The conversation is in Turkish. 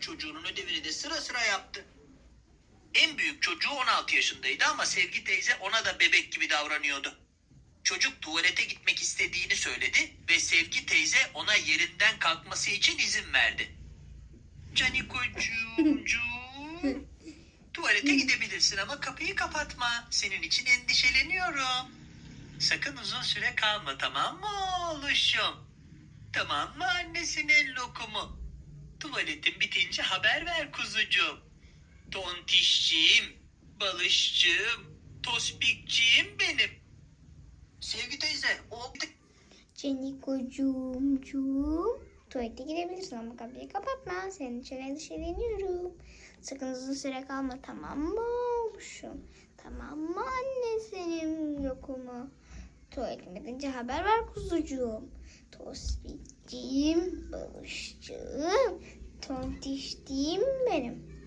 çocuğunun ödevini de sıra sıra yaptı. En büyük çocuğu 16 yaşındaydı ama Sevgi teyze ona da bebek gibi davranıyordu. Çocuk tuvalete gitmek istediğini söyledi ve Sevgi teyze ona yerinden kalkması için izin verdi. Canikocuğum, tuvalete gidebilirsin ama kapıyı kapatma. Senin için endişeleniyorum. Sakın uzun süre kalma tamam mı oğluşum? Tamam mı annesinin? Tuvaletin bitince haber ver kuzucuğum. Tontişciğim, balışçığım, tospikçiğim benim. Sevgi teyze, o Canikocuğumcuğum. Tuvalete girebilirsin ama kapıyı kapatma. Senin için endişeleniyorum. Sakın uzun süre kalma tamam mı oğluşum? Tamam mı annesinin lokumu? Tuvaletin bitince haber ver kuzucuğum. Tospikciğim, balışçığım, tontişciğim benim.